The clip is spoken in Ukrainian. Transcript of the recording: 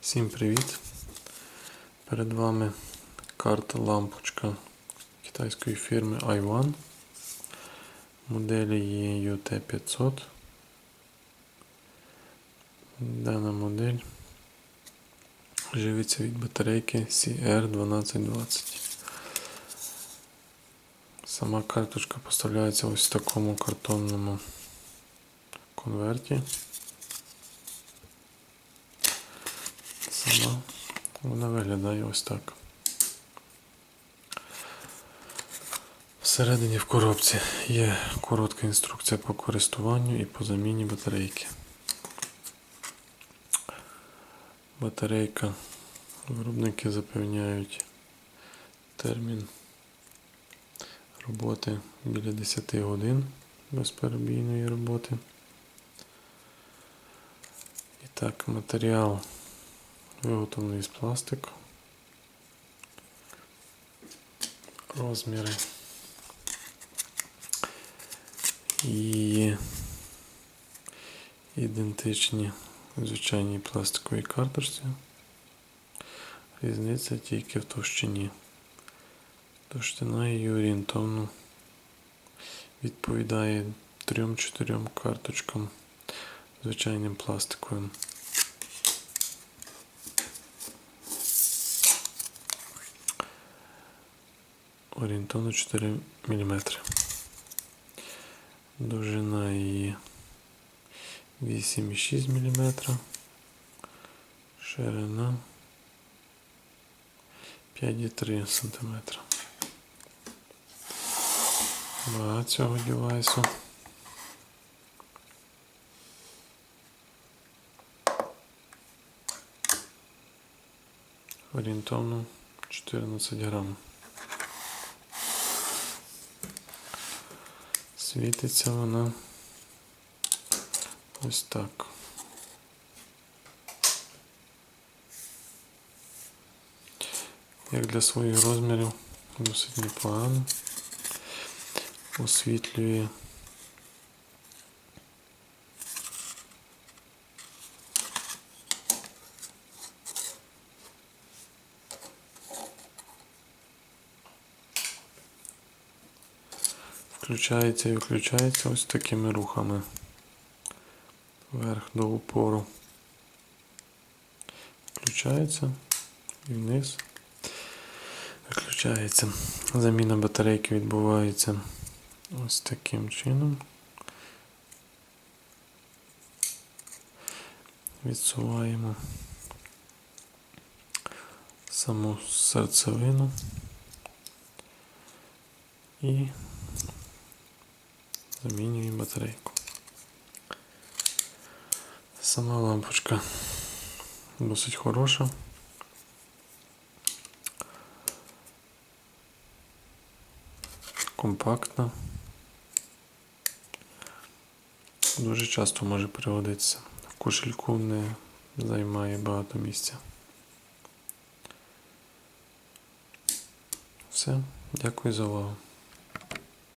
Всім привіт! Перед вами карта лампочка китайської фірми iOne. Моделі є UT500. Дана модель живиться від батарейки CR1220. Сама карточка поставляється ось в такому картонному конверті. Сама вона виглядає ось так. Всередині в коробці є коротка інструкція по користуванню і по заміні батарейки. Батарейка виробники запевняють термін роботи біля 10 годин безперебійної роботи. І так, матеріал виготовлений з пластику. Розміри і ідентичні звичайній пластиковій карточці. Різниця тільки в товщині. Товщина її орієнтовно відповідає 3-4 карточкам звичайним пластиковим. Орієнтовно 4 мм. Довжина її 8,6 мм. Ширина 5,3 см. Вага цього девайсу. Орієнтовно 14 грам. Світиться вона ось так. Як для своїх розмірів досить непогано. Освітлює включається і виключається ось такими рухами вверх до упору. Включається і вниз. Виключається. Заміна батарейки відбувається ось таким чином. Відсуваємо саму серцевину і замінюємо батарейку. Сама лампочка досить хороша. Компактна. Дуже часто може переводитися. В кошельку не займає багато місця. Все, дякую за увагу.